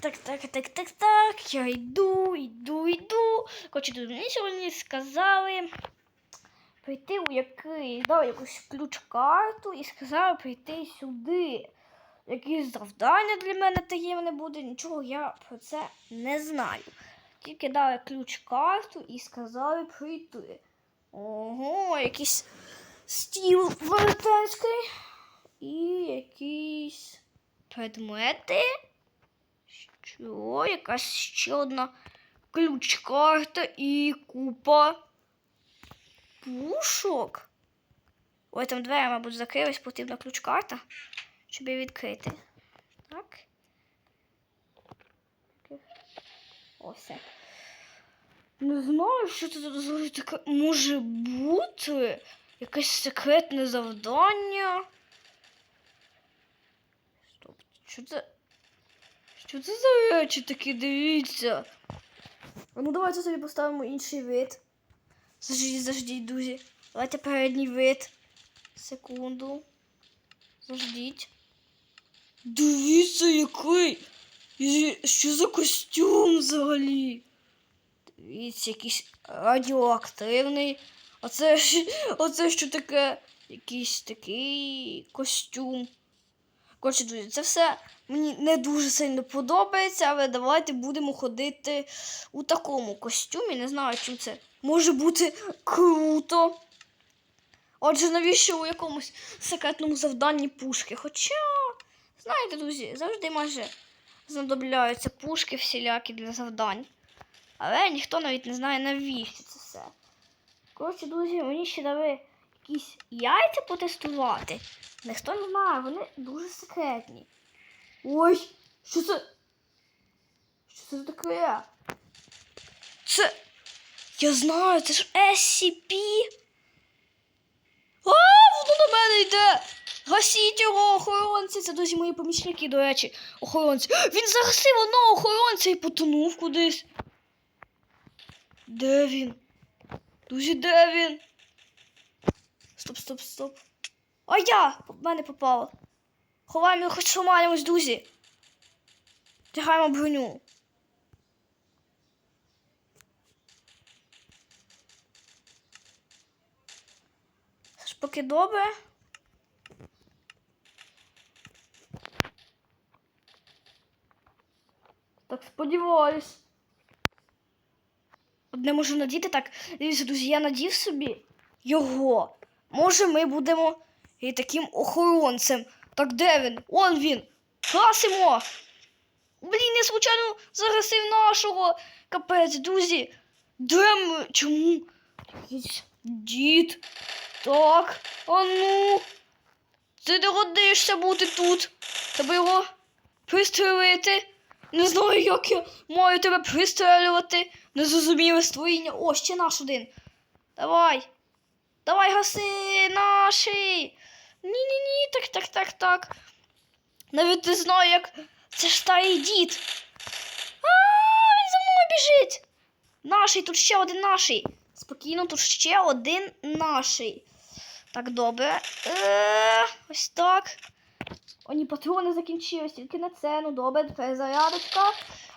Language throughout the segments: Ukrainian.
так, так, так, так, так. Я йду, йду, йду. Коротше, тут мені сьогодні сказали прийти у який, дав якусь ключ-карту і сказали прийти сюди. Якісь завдання для мене таємне буде, нічого я про це не знаю. Тільки дали ключ-карту і сказали прийти. Ого, якийсь стіл велетенський і якісь предмети. Що? Якась ще одна ключ-карта і купа пушок. Ой, там двері, мабуть, закрились, потрібна ключ-карта, щоб її відкрити. Так. Все. Не знаю, що це тут таке може бути. Якесь секретне завдання. Стоп, що це? Що це за речі такі, дивіться? Ну давайте собі поставимо інший вид. Заждіть, заждіть, друзі. Давайте передній вид. Секунду. Заждіть. Дивіться, який. Що за костюм взагалі? Дивіться, якийсь радіоактивний. А це ж оце що таке? Якийсь такий костюм. Коротше, друзі, це все мені не дуже сильно подобається, але давайте будемо ходити у такому костюмі. Не знаю, чим це може бути круто. Отже, навіщо у якомусь секретному завданні пушки? Хоча, знаєте, друзі, завжди майже знадобляються пушки всілякі для завдань. Але ніхто навіть не знає, навіщо це все. Коротше, друзі, мені ще дали якісь яйця потестувати. Ніхто не знає, вони дуже секретні. Ой, що це? Що це таке? Це. Я знаю, це ж SCP. А, воно на мене йде! Гасіть його, охоронці! Це друзі мої помічники, до речі, охоронці. Він загасив одного охоронця і потонув кудись. Де він? Друзі, де він? Стоп, стоп, стоп. А я! В мене попало. Ховаємо хоч ховаємось, друзі. Тягаємо броню. Поки добре. Так сподіваюсь. Одне можу надіти так. Дивіться, друзі, я надів собі його. Може, ми будемо і таким охоронцем. Так де він? Он він. Гасимо. Блін, я случайно загасив нашого. Капець, друзі. Де ми? Чому? Дід. Так. А ну. Ти не годишся бути тут. Треба його пристрелити. Не знаю, як я маю тебе пристрелювати. Не зрозуміле створіння. О, ще наш один. Давай. Давай, гаси наші. Ні-ні-ні, так, так, так, так. Навіть не знаю, як. Це ж старий дід. А, він за мною біжить. Наший, тут ще один наший. Спокійно, тут ще один наший. Так, добре. Е, ось так. О, ні, патрони закінчились, тільки на це. Ну добре, перезарядочка.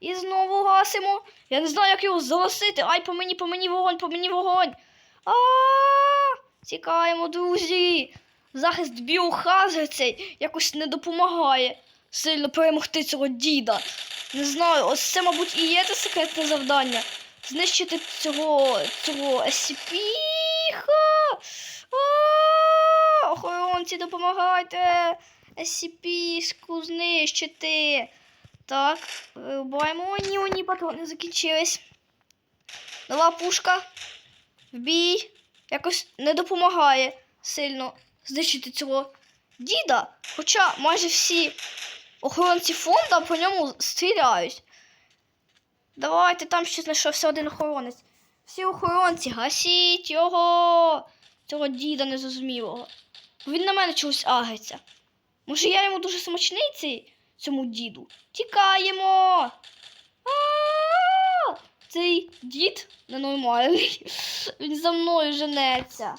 І знову гасимо. Я не знаю, як його загасити. Ай, по мені, по мені вогонь, по мені вогонь. А, Тікаємо, друзі. Захист біохазер цей якось не допомагає сильно перемогти цього діда. Не знаю, ось це, мабуть, і є це секретне завдання. Знищити цього цього SCP. Охоронці, допомагайте! SCP-ску знищити. Так, вирубаємо. О, ні, о, ні, патрони закінчились. Нова пушка. В бій. Якось не допомагає сильно знищити цього діда. Хоча майже всі охоронці фонда по ньому стріляють. Давайте там ще знайшовся один охоронець. Всі охоронці, гасіть його, цього діда незрозумілого. Він на мене чогось агиться. Може, я йому дуже смачний цей цьому діду. Тікаємо. А-а-а! Цей дід ненормальний. Він за мною женеться.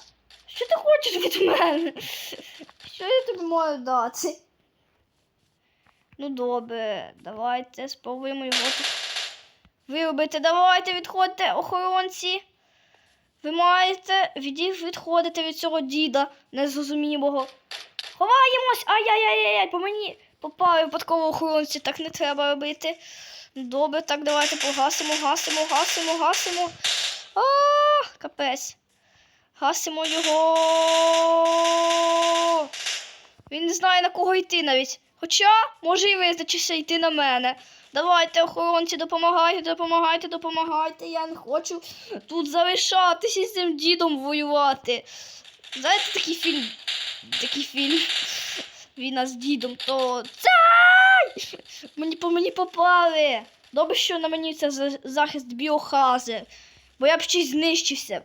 Що ти хочеш від мене? Що я тобі маю дати? Ну добре, давайте спробуємо його тут виробити. Давайте відходьте, охоронці. Ви маєте відходити від цього діда незрозумілого. Ховаємось! Ай-яй-яй-яй, по мені попали випадково охоронці, так не треба робити. Добре, так, давайте погасимо, гасимо, гасимо, гасимо. А, капець. Гасимо його. Він не знає на кого йти навіть. Хоча може і визначитися йти на мене. Давайте, охоронці, допомагайте, допомагайте, допомагайте. Я не хочу тут залишатися з цим дідом воювати. Знаєте такий фільм? Такий фільм. Війна з дідом, то цай! Мені по мені попали. Добре, що на мені це захист біохази, бо я б ще й знищився.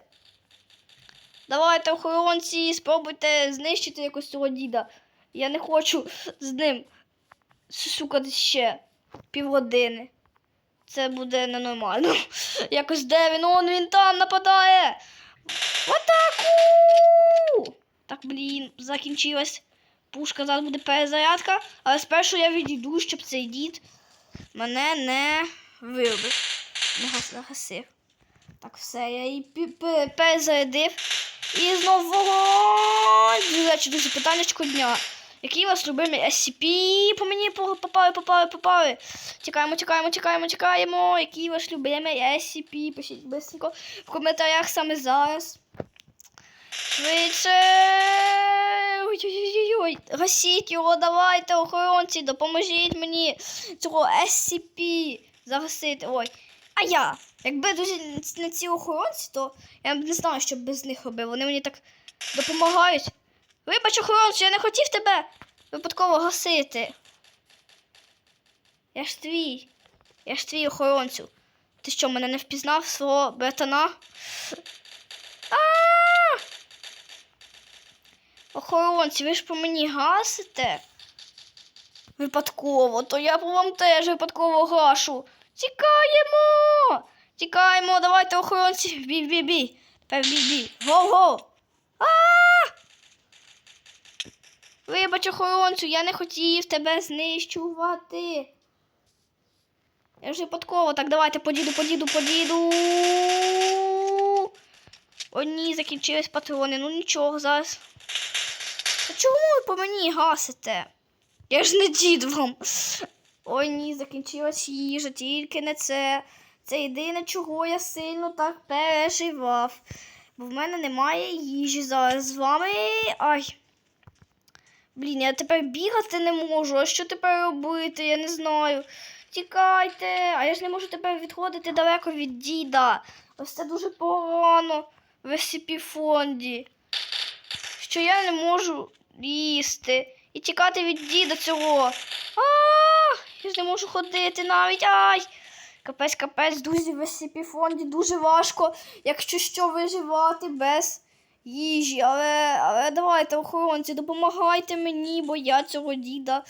Давайте, охоронці, спробуйте знищити якось цього діда. Я не хочу з ним сусукати ще півгодини. Це буде ненормально. Якось де він? Он він там нападає. В атаку! Так, блін, закінчилась. Пушка зараз буде перезарядка, але спершу я відійду, щоб цей дід мене не вибив. Не гасив. Так, все, я її перезарядив. І знову! До речі, дуже питаннячко дня. Який у вас любимий SCP? По мені попали, попали, попали. Тікаємо, тікаємо, тікаємо, тікаємо. Який ваш любимий SCP? Пишіть бисенько в коментарях саме зараз. Швидше. Ой-ой-ой. Гасіть його, давайте, охоронці, допоможіть мені цього SCP загасити. Ой. А я. Якби друзі не ці охоронці, то я б не знаю, що б без них робив. Вони мені так допомагають. Вибач, охоронцю, я не хотів тебе випадково гасити. Я ж твій. Я ж твій охоронцю. Ти що, мене не впізнав свого братана? А! Охоронці, ви ж по мені гасите? Випадково, то я по вам теж випадково гашу. Тікаємо! Тікаємо, давайте охоронці. Бій. Тепер бій. Го-го! А! Вибач, охоронцю, я не хотів тебе знищувати. Я ж випадково. Так, давайте подіду, подіду, подіду. О, ні, закінчились патрони. Ну нічого зараз. А чому ви по мені гасите? Я ж не дід вам. Ой, ні, закінчилась їжа, тільки не це. Це єдине, чого я сильно так переживав. Бо в мене немає їжі зараз з вами. Ай. Блін, я тепер бігати не можу. А що тепер робити? Я не знаю. Тікайте, а я ж не можу тепер відходити далеко від діда. Ось це дуже погано в SCP-фонді. Що я не можу їсти і тікати від діда цього. А, я ж не можу ходити навіть. Ай! Капець, капець, друзі, в SCP-фонді дуже важко, якщо що виживати без їжі. Але, але давайте, охоронці, допомагайте мені, бо я цього діда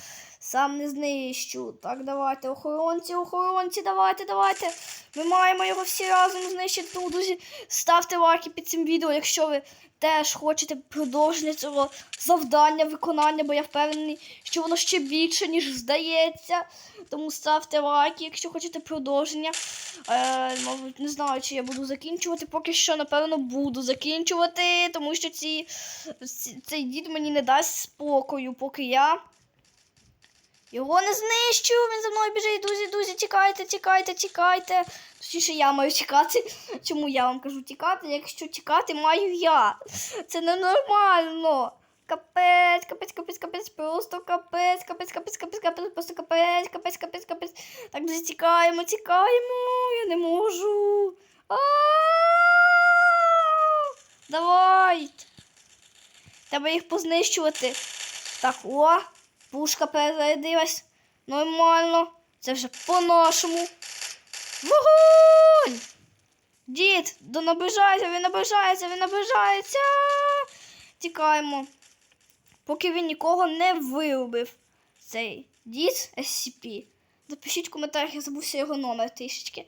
сам не знищу. Так, давайте, охоронці, охоронці, давайте, давайте. Ми маємо його всі разом знищити. Тому, друзі, ставте лайки під цим відео, якщо ви теж хочете продовження цього завдання, виконання, бо я впевнений, що воно ще більше, ніж здається. Тому ставте лайки, якщо хочете продовження. Е, мабуть, не знаю, чи я буду закінчувати. Поки що, напевно, буду закінчувати, тому що ці, цей дід мені не дасть спокою, поки я. Його не знищу, він за мною біжить, друзі, друзі, тікайте, тікайте, тікайте. Точніше, я маю тікати. Чому я вам кажу тікати? Якщо тікати маю я. Це ненормально. Капець, капець, капець, капець, просто капець, капець, капець, капець, капець, просто капець, капець, капець, капець. Так, друзі, тікаємо, тікаємо. Я не можу. Давай. Треба їх познищувати. Так, о, пушка перезарядилась. Нормально. Це вже по-нашому. Вогонь! Дід, до наближається, він наближається, він наближається. Тікаємо. Поки він нікого не вирубив. Цей дід SCP. Запишіть в коментарях, я забувся його номер трішечки.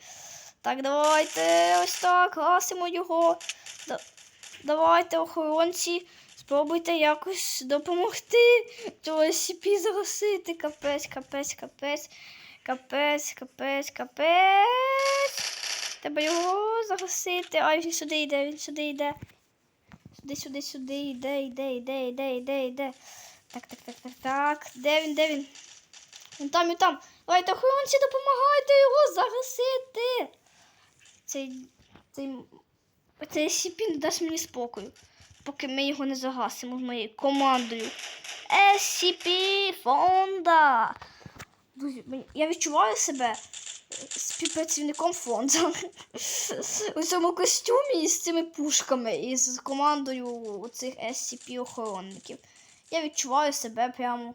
Так, давайте ось так, гасимо його. Да- Давайте, охоронці. Спробуйте якось допомогти того SCP загасити. Капець, капець, капець. Капець, капець, капець. Треба його загасити. Ай, він сюди йде, він сюди йде. Сюди, сюди, сюди, йде, йде, йде, йде, йде, йде. Так, так, так, так, так. Де він, де він? Він там, він там. Давайте, охоронці, допомагайте його загасити. Цей, цей, цей SCP дасть мені спокою, поки ми його не загасимо з моєю командою. SCP фонда. Я відчуваю себе співпрацівником фонду. У цьому костюмі з цими пушками і з командою цих SCP-охоронників. Я відчуваю себе прямо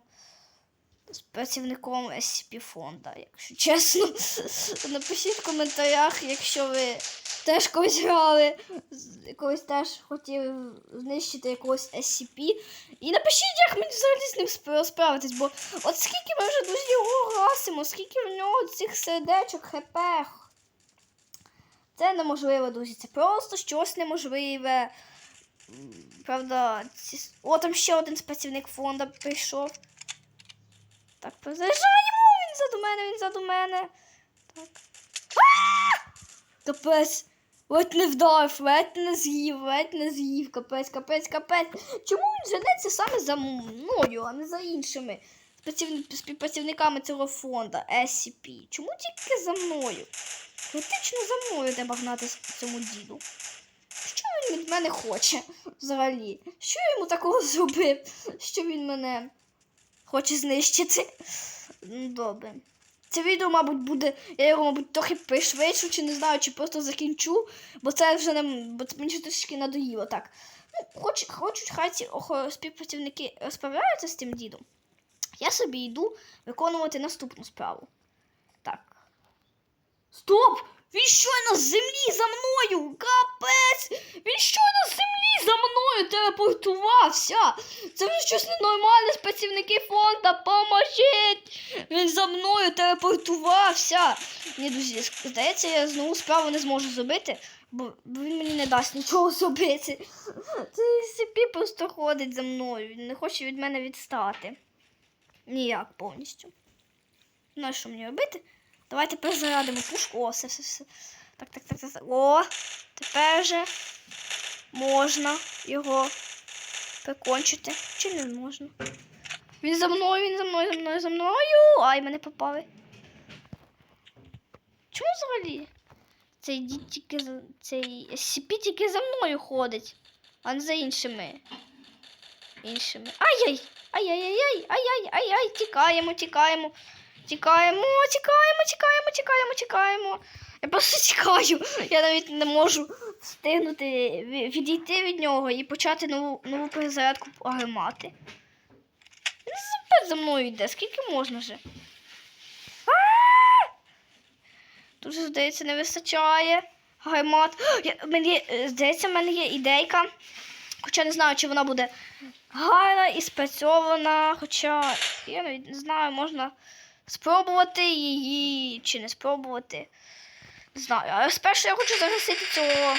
з працівником SCP фонда, якщо чесно. Напишіть в коментарях, якщо ви теж колись грали, колись теж хотіли знищити якогось SCP. І напишіть, як мені взагалі з ним справитись, бо от скільки ми вже друзі його гасимо, скільки в нього цих сердечок, хп. Це неможливо, друзі. Це просто щось неможливе. Правда, ці... о, там ще один працівник фонду прийшов. Так, позаїжджаємо! Він заду мене, він заду мене. Так. Капець. Ледь не вдарив, ледь не з'їв, ледь не з'їв. Капець, капець, капець. Чому він женеться саме за мною, а не за іншими співпрацівниками цього фонду SCP? Чому тільки за мною? Критично за мною треба гнати цьому діду. Що він від мене хоче взагалі? Що я йому такого зробив? Що він мене хоче знищити? Добре. Це відео, мабуть, буде. Я його, мабуть, трохи пришвидшу, чи не знаю, чи просто закінчу, бо це вже не бо це мені трішки надоїло. Так. Ну, хоч, хочуть, хай ці співпрацівники розправляються з тим дідом. Я собі йду виконувати наступну справу. Так. Стоп! Він щойно з землі за мною! Капець! Він щойно з землі за мною телепортувався! Це вже щось ненормальне з працівники фонда, поможіть! Він за мною телепортувався! Ні, друзі, здається, я знову справу не зможу зробити, бо, він мені не дасть нічого зробити. Цей SCP просто ходить за мною, він не хоче від мене відстати. Ніяк повністю. Ну, що мені робити? Давайте перезарядимо пушку. О, все, все, все. Так, так, так, так. О, тепер же можна його прикончити. Чи не можна? Він за мною, він за мною, за мною, за мною. Ай, мене попали. Чому взагалі? Цей дід тільки за цей SCP тільки за мною ходить, а не за іншими. Іншими. Ай-яй! Ай-яй-яй-яй! Ай-яй! Ай-яй! Тікаємо, тікаємо. Тікаємо, тікаємо, тікаємо, тікаємо, тікаємо. Я просто тікаю. Я навіть не можу встигнути відійти від нього і почати нову, нову перезарядку гармати. Він опять за мною йде, скільки можна вже? Тут, здається, не вистачає гармат. Мені, е, здається, в мене є ідейка. Хоча не знаю, чи вона буде гарна і спрацьована. Хоча я навіть не знаю, можна спробувати її чи не спробувати. Не знаю. Але спершу я хочу загасити цього